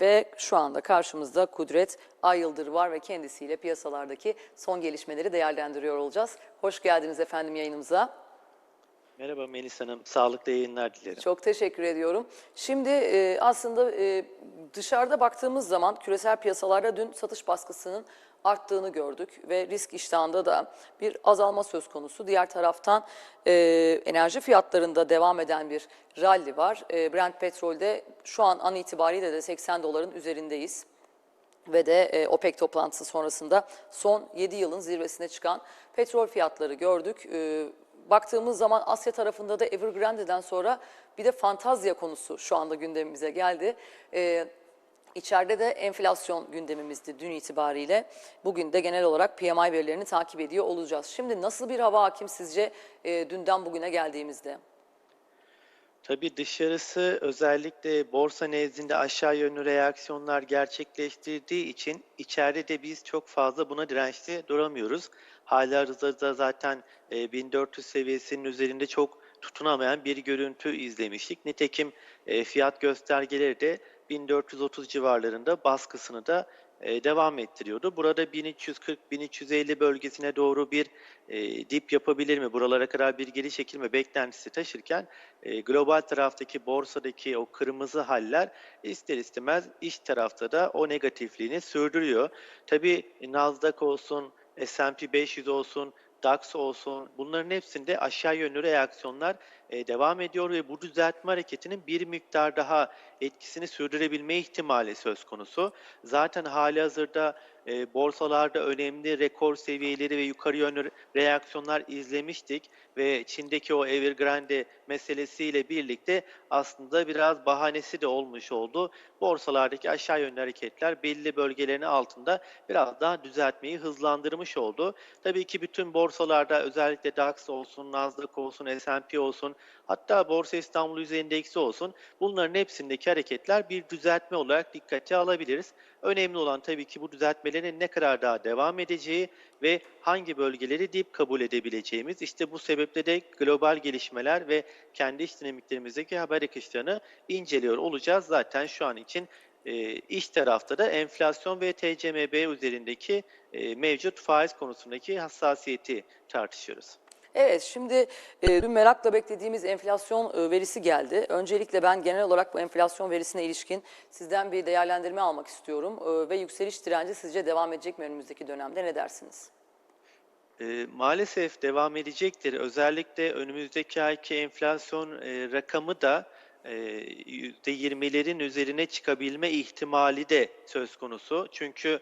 Ve şu anda karşımızda Kudret Ayıldır var ve kendisiyle piyasalardaki son gelişmeleri değerlendiriyor olacağız. Hoş geldiniz efendim yayınımıza. Merhaba Melis Hanım, sağlıklı yayınlar dilerim. Çok teşekkür ediyorum. Şimdi e, aslında e, dışarıda baktığımız zaman küresel piyasalarda dün satış baskısının arttığını gördük ve risk iştahında da bir azalma söz konusu. Diğer taraftan e, enerji fiyatlarında devam eden bir rally var. E, Brent petrolde şu an an itibariyle de 80 doların üzerindeyiz ve de e, OPEC toplantısı sonrasında son 7 yılın zirvesine çıkan petrol fiyatları gördük. E, baktığımız zaman Asya tarafında da Evergrande'den sonra bir de fantazya konusu şu anda gündemimize geldi. E, İçeride de enflasyon gündemimizdi dün itibariyle. Bugün de genel olarak PMI verilerini takip ediyor olacağız. Şimdi nasıl bir hava hakim sizce e, dünden bugüne geldiğimizde? Tabii dışarısı özellikle borsa nezdinde aşağı yönlü reaksiyonlar gerçekleştirdiği için içeride de biz çok fazla buna dirençli duramıyoruz. Halihazırda zaten e, 1400 seviyesinin üzerinde çok tutunamayan bir görüntü izlemiştik. Nitekim e, fiyat göstergeleri de 1430 civarlarında baskısını da e, devam ettiriyordu. Burada 1340-1350 bölgesine doğru bir e, dip yapabilir mi? Buralara kadar bir geri çekilme beklentisi taşırken e, global taraftaki borsadaki o kırmızı haller ister istemez iç tarafta da o negatifliğini sürdürüyor. Tabii Nasdaq olsun, S&P 500 olsun, DAX olsun bunların hepsinde aşağı yönlü reaksiyonlar e, devam ediyor ve bu düzeltme hareketinin bir miktar daha etkisini sürdürebilme ihtimali söz konusu. Zaten hali hazırda e, borsalarda önemli rekor seviyeleri ve yukarı yönlü reaksiyonlar izlemiştik ve Çin'deki o Evergrande meselesiyle birlikte aslında biraz bahanesi de olmuş oldu. Borsalardaki aşağı yönlü hareketler belli bölgelerin altında biraz daha düzeltmeyi hızlandırmış oldu. Tabii ki bütün borsalarda özellikle DAX olsun, Nasdaq olsun, S&P olsun, hatta Borsa İstanbul Yüz olsun bunların hepsindeki hareketler bir düzeltme olarak dikkate alabiliriz. Önemli olan tabii ki bu düzeltmelerin ne kadar daha devam edeceği ve hangi bölgeleri dip kabul edebileceğimiz. İşte bu sebeple de global gelişmeler ve kendi iş dinamiklerimizdeki haber akışlarını inceliyor olacağız. Zaten şu an için e, iş tarafta da enflasyon ve TCMB üzerindeki e, mevcut faiz konusundaki hassasiyeti tartışıyoruz. Evet, şimdi e, dün merakla beklediğimiz enflasyon e, verisi geldi. Öncelikle ben genel olarak bu enflasyon verisine ilişkin sizden bir değerlendirme almak istiyorum. E, ve yükseliş direnci sizce devam edecek mi önümüzdeki dönemde ne dersiniz? E, maalesef devam edecektir. Özellikle önümüzdeki ayki enflasyon rakamı da e, %20'lerin üzerine çıkabilme ihtimali de söz konusu. Çünkü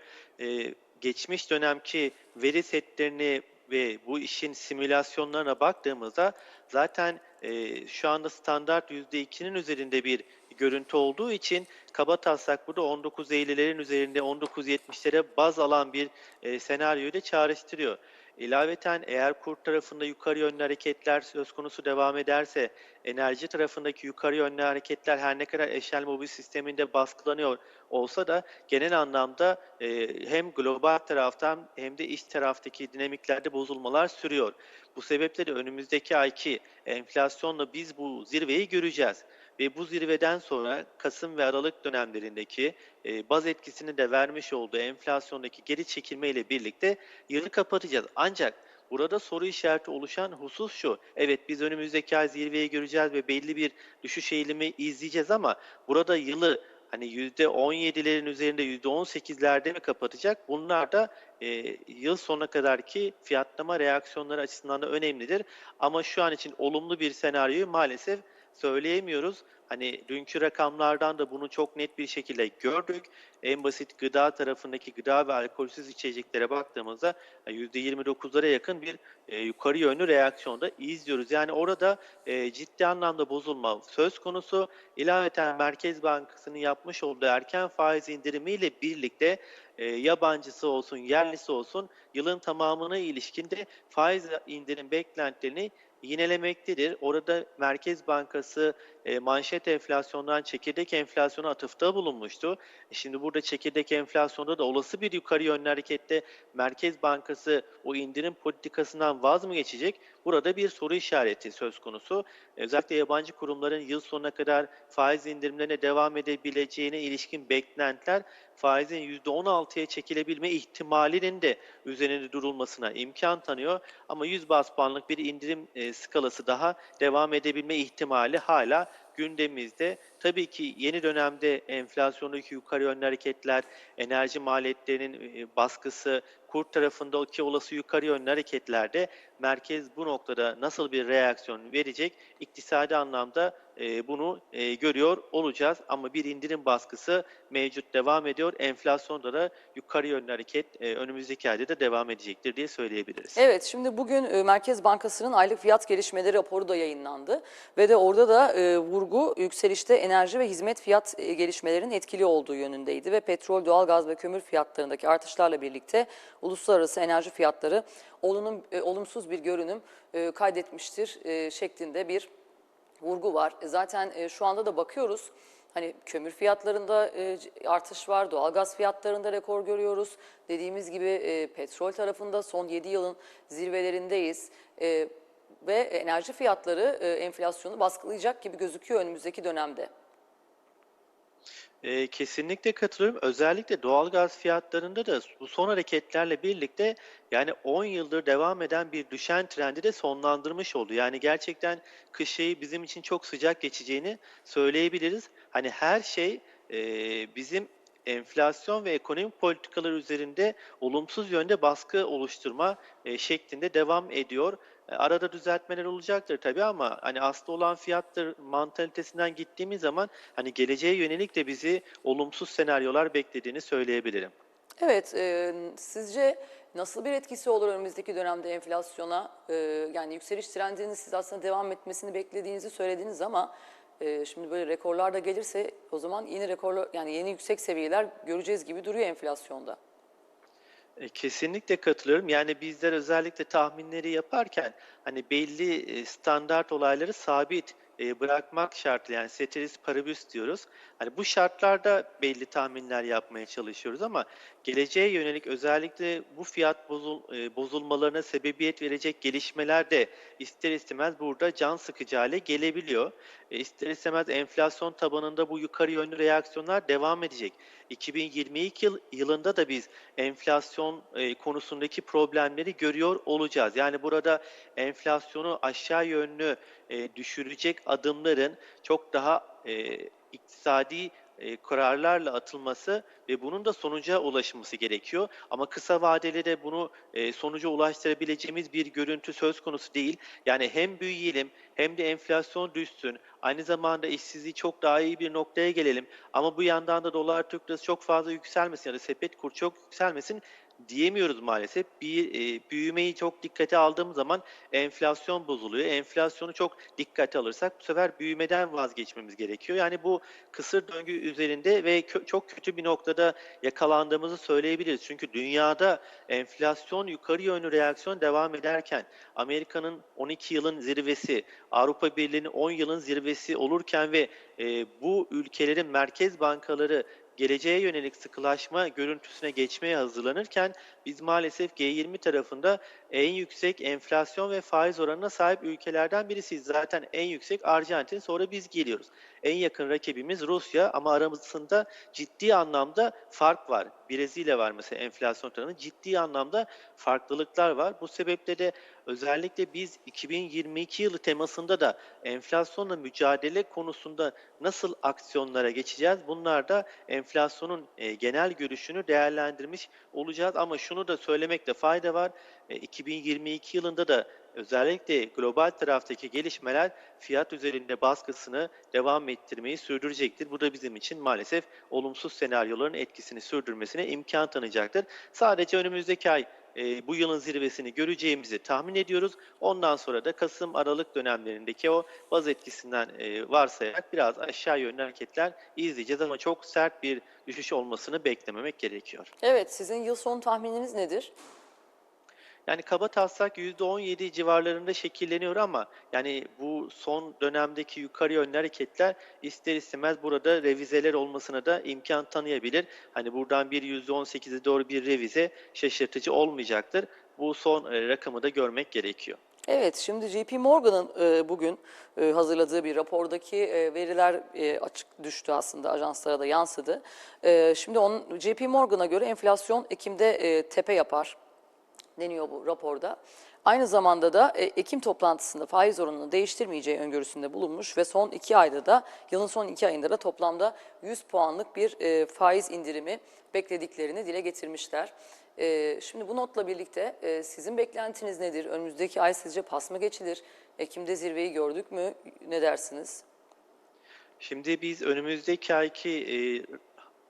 geçmiş dönemki veri setlerini ve bu işin simülasyonlarına baktığımızda zaten e, şu anda standart %2'nin üzerinde bir görüntü olduğu için kaba taslak burada 19.50'lerin üzerinde 19.70'lere baz alan bir e, senaryoyu da çağrıştırıyor. İlaveten eğer kur tarafında yukarı yönlü hareketler söz konusu devam ederse enerji tarafındaki yukarı yönlü hareketler her ne kadar eşel mobil sisteminde baskılanıyor olsa da genel anlamda e, hem global taraftan hem de iç taraftaki dinamiklerde bozulmalar sürüyor. Bu sebeple de önümüzdeki ayki enflasyonla biz bu zirveyi göreceğiz ve bu zirveden sonra Kasım ve Aralık dönemlerindeki e, baz etkisini de vermiş olduğu enflasyondaki geri çekilme ile birlikte yılı kapatacağız. Ancak burada soru işareti oluşan husus şu. Evet biz önümüzdeki ay zirveyi göreceğiz ve belli bir düşüş eğilimi izleyeceğiz ama burada yılı hani %17'lerin üzerinde %18'lerde mi kapatacak? Bunlar da e, yıl sonuna kadarki fiyatlama reaksiyonları açısından da önemlidir. Ama şu an için olumlu bir senaryoyu maalesef söyleyemiyoruz. Hani dünkü rakamlardan da bunu çok net bir şekilde gördük. En basit gıda tarafındaki gıda ve alkolsüz içeceklere baktığımızda %29'lara yakın bir e, yukarı yönlü reaksiyonda izliyoruz. Yani orada e, ciddi anlamda bozulma söz konusu. İlaveten Merkez Bankası'nın yapmış olduğu erken faiz indirimiyle birlikte e, yabancısı olsun, yerlisi olsun yılın tamamına ilişkinde faiz indirim beklentilerini yinelemektedir. Orada Merkez Bankası e, manşet enflasyondan çekirdek enflasyona atıfta bulunmuştu. E, Şimdi burada çekirdek enflasyonda da olası bir yukarı yönlü harekette Merkez Bankası o indirim politikasından vaz mı geçecek? Burada bir soru işareti söz konusu. Özellikle yabancı kurumların yıl sonuna kadar faiz indirimlerine devam edebileceğine ilişkin beklentiler faizin %16'ya çekilebilme ihtimalinin de üzerinde durulmasına imkan tanıyor. Ama 100 bas puanlık bir indirim e, skalası daha devam edebilme ihtimali hala gündemimizde. Tabii ki yeni dönemde enflasyondaki yukarı yönlü hareketler, enerji maliyetlerinin e, baskısı, kur tarafındaki olası yukarı yönlü hareketlerde merkez bu noktada nasıl bir reaksiyon verecek? İktisadi anlamda e, bunu e, görüyor olacağız. Ama bir indirim baskısı mevcut devam ediyor. Enflasyonda da yukarı yönlü hareket e, önümüzdeki ayda da devam edecektir diye söyleyebiliriz. Evet, şimdi bugün e, Merkez Bankası'nın aylık fiyat gelişmeleri raporu da yayınlandı ve de orada da vurgu yükselişte enerji ve hizmet fiyat gelişmelerinin etkili olduğu yönündeydi ve petrol, doğalgaz ve kömür fiyatlarındaki artışlarla birlikte uluslararası enerji fiyatları olunum, olumsuz bir görünüm kaydetmiştir şeklinde bir vurgu var. E, Zaten e, şu anda da bakıyoruz. Hani kömür fiyatlarında e, artış var, doğalgaz fiyatlarında rekor görüyoruz. Dediğimiz gibi e, petrol tarafında son 7 yılın zirvelerindeyiz. E, ve enerji fiyatları e, enflasyonu baskılayacak gibi gözüküyor önümüzdeki dönemde. E, kesinlikle katılıyorum. Özellikle doğalgaz fiyatlarında da bu son hareketlerle birlikte yani 10 yıldır devam eden bir düşen trendi de sonlandırmış oldu. Yani gerçekten kış ayı bizim için çok sıcak geçeceğini söyleyebiliriz. Hani her şey e, bizim enflasyon ve ekonomik politikalar üzerinde olumsuz yönde baskı oluşturma e, şeklinde devam ediyor. E, Arada düzeltmeler olacaktır tabii ama hani aslı olan fiyattır mantalitesinden gittiğimiz zaman hani geleceğe yönelik de bizi olumsuz senaryolar beklediğini söyleyebilirim. Evet, e, sizce nasıl bir etkisi olur önümüzdeki dönemde enflasyona? E, yani yükseliş trendinin siz aslında devam etmesini beklediğinizi söylediniz ama e, şimdi böyle rekorlar da gelirse o zaman yeni rekorlar yani yeni yüksek seviyeler göreceğiz gibi duruyor enflasyonda. E, Kesinlikle katılıyorum. Yani bizler özellikle tahminleri yaparken hani belli e, standart olayları sabit e, bırakmak şartı yani ceteris paribus diyoruz. Hani bu şartlarda belli tahminler yapmaya çalışıyoruz ama geleceğe yönelik özellikle bu fiyat bozul, bozulmalarına sebebiyet verecek gelişmeler de ister istemez burada can sıkıcı hale gelebiliyor. E, ister istemez enflasyon tabanında bu yukarı yönlü reaksiyonlar devam edecek. 2022 yıl, yılında da biz enflasyon e, konusundaki problemleri görüyor olacağız. Yani burada enflasyonu aşağı yönlü e, düşürecek adımların çok daha e, iktisadi e, kararlarla atılması ve bunun da sonuca ulaşması gerekiyor. Ama kısa vadeli de bunu e, sonuca ulaştırabileceğimiz bir görüntü söz konusu değil. Yani hem büyüyelim hem de enflasyon düşsün. Aynı zamanda işsizliği çok daha iyi bir noktaya gelelim. Ama bu yandan da dolar Türk lirası çok fazla yükselmesin ya da sepet kur çok yükselmesin diyemiyoruz maalesef. Bir e, büyümeyi çok dikkate aldığımız zaman enflasyon bozuluyor. Enflasyonu çok dikkate alırsak bu sefer büyümeden vazgeçmemiz gerekiyor. Yani bu kısır döngü üzerinde ve kö- çok kötü bir noktada yakalandığımızı söyleyebiliriz. Çünkü dünyada enflasyon yukarı yönlü reaksiyon devam ederken Amerika'nın 12 yılın zirvesi, Avrupa Birliği'nin 10 yılın zirvesi olurken ve e, bu ülkelerin merkez bankaları geleceğe yönelik sıkılaşma görüntüsüne geçmeye hazırlanırken biz maalesef G20 tarafında en yüksek enflasyon ve faiz oranına sahip ülkelerden birisiyiz. Zaten en yüksek Arjantin sonra biz geliyoruz. En yakın rakibimiz Rusya ama aramızda ciddi anlamda fark var. Brezilya var mesela enflasyon tarafında ciddi anlamda farklılıklar var. Bu sebeple de özellikle biz 2022 yılı temasında da enflasyonla mücadele konusunda nasıl aksiyonlara geçeceğiz? Bunlar da enflasyonun e, genel görüşünü değerlendirmiş olacağız ama şunu da söylemekte fayda var. E, 2022 yılında da özellikle global taraftaki gelişmeler fiyat üzerinde baskısını devam ettirmeyi sürdürecektir. Bu da bizim için maalesef olumsuz senaryoların etkisini sürdürmesine imkan tanıyacaktır. Sadece önümüzdeki ay e, bu yılın zirvesini göreceğimizi tahmin ediyoruz. Ondan sonra da Kasım-Aralık dönemlerindeki o baz etkisinden e, varsayarak biraz aşağı yönlü hareketler izleyeceğiz ama çok sert bir düşüş olmasını beklememek gerekiyor. Evet, sizin yıl sonu tahmininiz nedir? Yani kaba taslak %17 civarlarında şekilleniyor ama yani bu son dönemdeki yukarı yönlü hareketler ister istemez burada revizeler olmasına da imkan tanıyabilir. Hani buradan bir %18'e doğru bir revize şaşırtıcı olmayacaktır. Bu son e, rakamı da görmek gerekiyor. Evet, şimdi JP Morgan'ın e, bugün e, hazırladığı bir rapordaki veriler açık düştü aslında ajanslara da yansıdı. Şimdi onun JP Morgan'a göre enflasyon Ekim'de tepe yapar deniyor bu raporda. Aynı zamanda da e, Ekim toplantısında faiz oranını değiştirmeyeceği öngörüsünde bulunmuş ve son iki ayda da yılın son iki ayında da toplamda 100 puanlık bir e, faiz indirimi beklediklerini dile getirmişler. E, Şimdi bu notla birlikte sizin beklentiniz nedir? Önümüzdeki ay sizce pas mı geçilir? Ekim'de zirveyi gördük mü? Ne dersiniz? Şimdi biz önümüzdeki ayki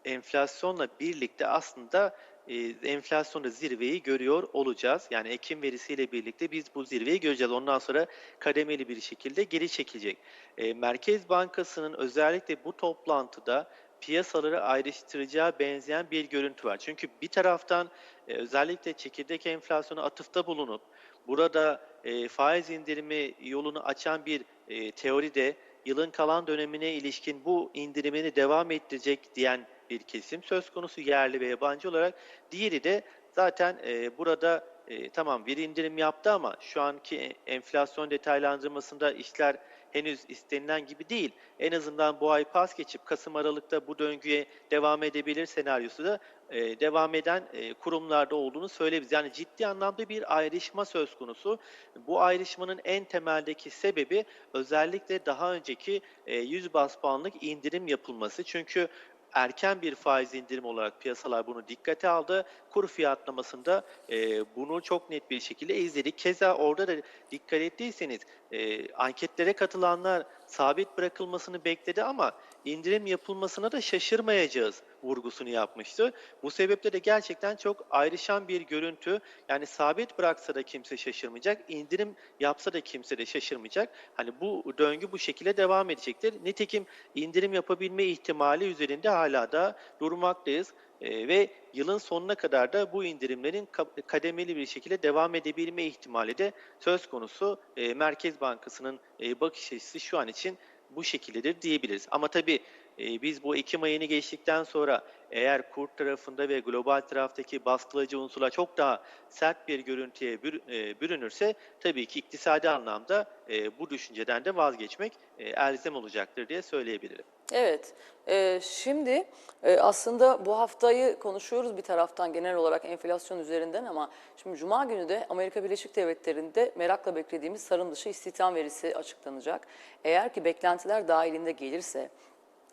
enflasyonla birlikte aslında e, enflasyonda zirveyi görüyor olacağız. Yani Ekim verisiyle birlikte biz bu zirveyi göreceğiz. Ondan sonra kademeli bir şekilde geri çekilecek. E, Merkez Bankası'nın özellikle bu toplantıda piyasaları ayrıştıracağı benzeyen bir görüntü var. Çünkü bir taraftan e, özellikle çekirdek enflasyona atıfta bulunup burada e, faiz indirimi yolunu açan bir e, teoride yılın kalan dönemine ilişkin bu indirimini devam ettirecek diyen bir kesim söz konusu yerli ve yabancı olarak. Diğeri de zaten e, burada e, tamam bir indirim yaptı ama şu anki enflasyon detaylandırmasında işler henüz istenilen gibi değil. En azından bu ay pas geçip Kasım Aralık'ta bu döngüye devam edebilir senaryosu da e, devam eden e, kurumlarda olduğunu söyleyebiliriz. Yani ciddi anlamda bir ayrışma söz konusu. Bu ayrışmanın en temeldeki sebebi özellikle daha önceki e, 100 bas puanlık indirim yapılması. Çünkü erken bir faiz indirim olarak piyasalar bunu dikkate aldı. Kur fiyatlamasında e, bunu çok net bir şekilde izledik. Keza orada da dikkat ettiyseniz e, anketlere katılanlar sabit bırakılmasını bekledi ama indirim yapılmasına da şaşırmayacağız vurgusunu yapmıştı. Bu sebeple de gerçekten çok ayrışan bir görüntü. Yani sabit bıraksa da kimse şaşırmayacak, indirim yapsa da kimse de şaşırmayacak. Hani bu döngü bu şekilde devam edecektir. Nitekim indirim yapabilme ihtimali üzerinde hala da durmaktayız. Ee, ve yılın sonuna kadar da bu indirimlerin ka- kademeli bir şekilde devam edebilme ihtimali de söz konusu. Ee, Merkez Bankası'nın e, bakış açısı şu an için bu şekildedir diyebiliriz. Ama tabii e, biz bu Ekim ayını geçtikten sonra eğer kur tarafında ve global taraftaki baskılayıcı unsurlar çok daha sert bir görüntüye bür- e, bürünürse tabii ki iktisadi anlamda e, bu düşünceden de vazgeçmek e, elzem olacaktır diye söyleyebilirim. Evet, e, şimdi e, aslında bu haftayı konuşuyoruz bir taraftan genel olarak enflasyon üzerinden ama şimdi Cuma günü de Amerika Birleşik Devletleri'nde merakla beklediğimiz sarım dışı istihdam verisi açıklanacak. Eğer ki beklentiler dahilinde gelirse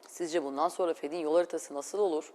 sizce bundan sonra Fed'in yol haritası nasıl olur?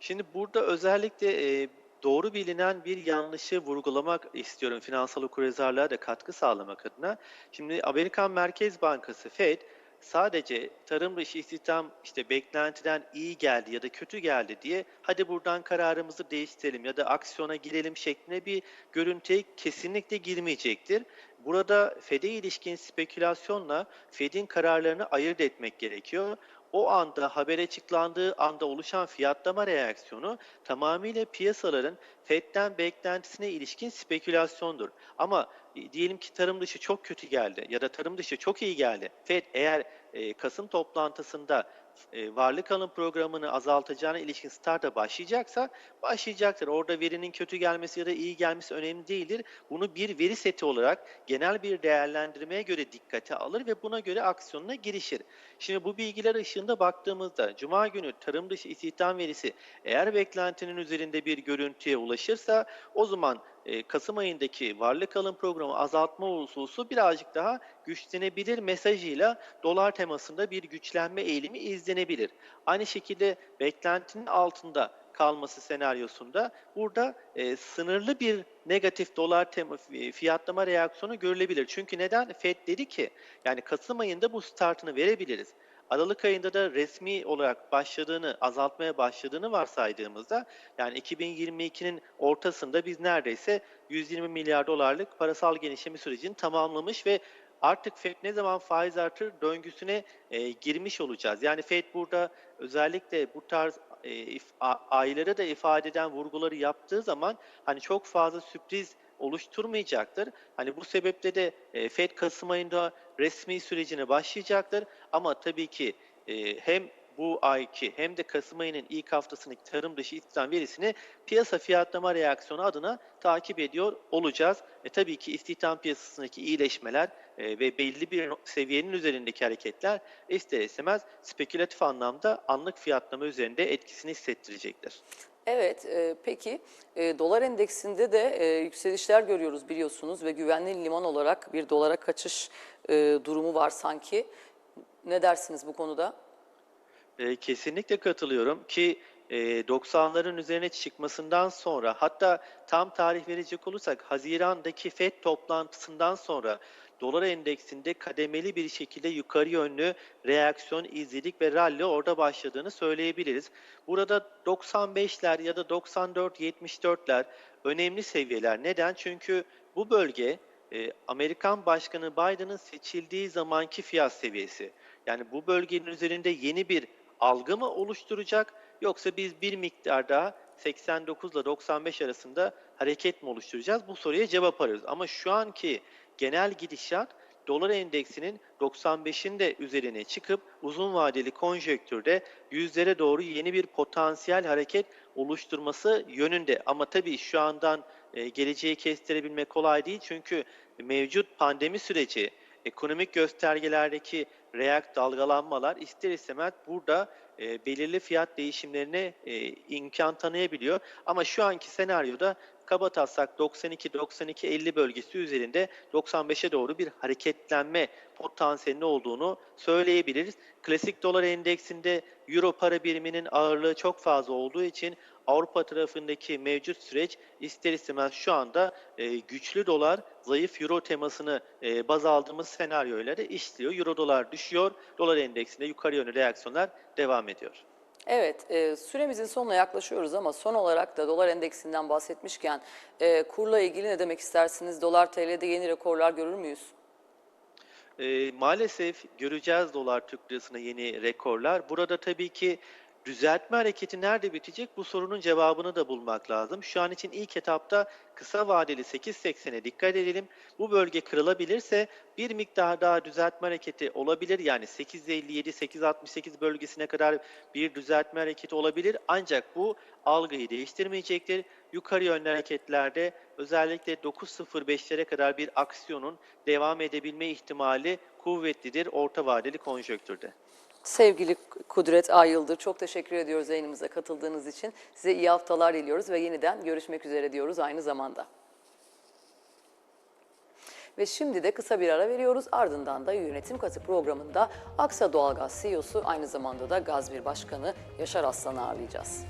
Şimdi burada özellikle e, doğru bilinen bir yanlışı vurgulamak istiyorum finansal okuryazarlığa da katkı sağlamak adına. Şimdi Amerikan Merkez Bankası Fed sadece tarım dışı istihdam işte beklentiden iyi geldi ya da kötü geldi diye hadi buradan kararımızı değiştirelim ya da aksiyona girelim şeklinde bir görüntüye kesinlikle girmeyecektir. Burada Fed'e ilişkin spekülasyonla Fed'in kararlarını ayırt etmek gerekiyor o anda haber açıklandığı anda oluşan fiyatlama reaksiyonu tamamıyla piyasaların FED'den beklentisine ilişkin spekülasyondur. Ama e, diyelim ki tarım dışı çok kötü geldi ya da tarım dışı çok iyi geldi. FED eğer e, Kasım toplantısında e, varlık alım programını azaltacağına ilişkin starta başlayacaksa başlayacaktır. Orada verinin kötü gelmesi ya da iyi gelmesi önemli değildir. Bunu bir veri seti olarak genel bir değerlendirmeye göre dikkate alır ve buna göre aksiyonuna girişir. Şimdi bu bilgiler ışığında baktığımızda Cuma günü tarım dışı istihdam verisi eğer beklentinin üzerinde bir görüntüye ulaşırsa o zaman e, Kasım ayındaki varlık alım programı azaltma hususu birazcık daha güçlenebilir mesajıyla dolar temasında bir güçlenme eğilimi izlenebilir. Aynı şekilde beklentinin altında kalması senaryosunda burada e, sınırlı bir negatif dolar tema, e, fiyatlama reaksiyonu görülebilir. Çünkü neden? FED dedi ki yani Kasım ayında bu startını verebiliriz. Aralık ayında da resmi olarak başladığını, azaltmaya başladığını varsaydığımızda yani 2022'nin ortasında biz neredeyse 120 milyar dolarlık parasal genişleme sürecini tamamlamış ve artık FED ne zaman faiz artırır döngüsüne e, girmiş olacağız. Yani FED burada özellikle bu tarz e, if- a- ayları da ifade eden vurguları yaptığı zaman hani çok fazla sürpriz oluşturmayacaktır. Hani bu sebeple de e, FED Kasım ayında resmi sürecine başlayacaktır. Ama tabii ki e, hem bu ayki hem de Kasım ayının ilk haftasındaki tarım dışı istihdam verisini piyasa fiyatlama reaksiyonu adına takip ediyor olacağız. E tabii ki istihdam piyasasındaki iyileşmeler e, ve belli bir seviyenin üzerindeki hareketler ister istemez spekülatif anlamda anlık fiyatlama üzerinde etkisini hissettirecektir. Evet, e, peki e, dolar endeksinde de e, yükselişler görüyoruz biliyorsunuz ve güvenli liman olarak bir dolara kaçış e, durumu var sanki. Ne dersiniz bu konuda? E, kesinlikle katılıyorum ki e, 90'ların üzerine çıkmasından sonra hatta tam tarih verecek olursak Haziran'daki FED toplantısından sonra dolar endeksinde kademeli bir şekilde yukarı yönlü reaksiyon izledik ve rally orada başladığını söyleyebiliriz. Burada 95'ler ya da 94-74'ler önemli seviyeler. Neden? Çünkü bu bölge e, Amerikan Başkanı Biden'ın seçildiği zamanki fiyat seviyesi. Yani bu bölgenin üzerinde yeni bir algı mı oluşturacak yoksa biz bir miktar daha 89 ile 95 arasında hareket mi oluşturacağız? Bu soruya cevap arıyoruz. Ama şu anki genel gidişat dolar endeksinin 95'in de üzerine çıkıp uzun vadeli konjektürde yüzlere doğru yeni bir potansiyel hareket oluşturması yönünde. Ama tabii şu andan e, geleceği kestirebilmek kolay değil çünkü mevcut pandemi süreci, ekonomik göstergelerdeki react dalgalanmalar ister istemez burada e, belirli fiyat değişimlerine e, imkan tanıyabiliyor. Ama şu anki senaryoda kabataslak 92-92-50 bölgesi üzerinde 95'e doğru bir hareketlenme potansiyelinin olduğunu söyleyebiliriz. Klasik dolar endeksinde euro para biriminin ağırlığı çok fazla olduğu için Avrupa tarafındaki mevcut süreç ister istemez şu anda e, güçlü dolar, zayıf euro temasını e, baz aldığımız senaryoyla da işliyor. Euro dolar düşüyor, dolar endeksinde yukarı yönlü reaksiyonlar devam ediyor. Evet, e, süremizin sonuna yaklaşıyoruz ama son olarak da dolar endeksinden bahsetmişken e, kurla ilgili ne demek istersiniz? Dolar TL'de yeni rekorlar görür müyüz? E, maalesef göreceğiz dolar Türk lirasına yeni rekorlar. Burada tabii ki düzeltme hareketi nerede bitecek bu sorunun cevabını da bulmak lazım. Şu an için ilk etapta kısa vadeli 8.80'e dikkat edelim. Bu bölge kırılabilirse bir miktar daha düzeltme hareketi olabilir. Yani 8.57-8.68 bölgesine kadar bir düzeltme hareketi olabilir. Ancak bu algıyı değiştirmeyecektir. Yukarı yönlü hareketlerde özellikle 9.05'lere kadar bir aksiyonun devam edebilme ihtimali kuvvetlidir orta vadeli konjonktürde. Sevgili Kudret Ayıldır, çok teşekkür ediyoruz yayınımıza katıldığınız için. Size iyi haftalar diliyoruz ve yeniden görüşmek üzere diyoruz aynı zamanda. Ve şimdi de kısa bir ara veriyoruz. Ardından da Yönetim Katı programında Aksa Doğalgaz CEO'su aynı zamanda da Gazbir Başkanı Yaşar Aslan'ı ağırlayacağız.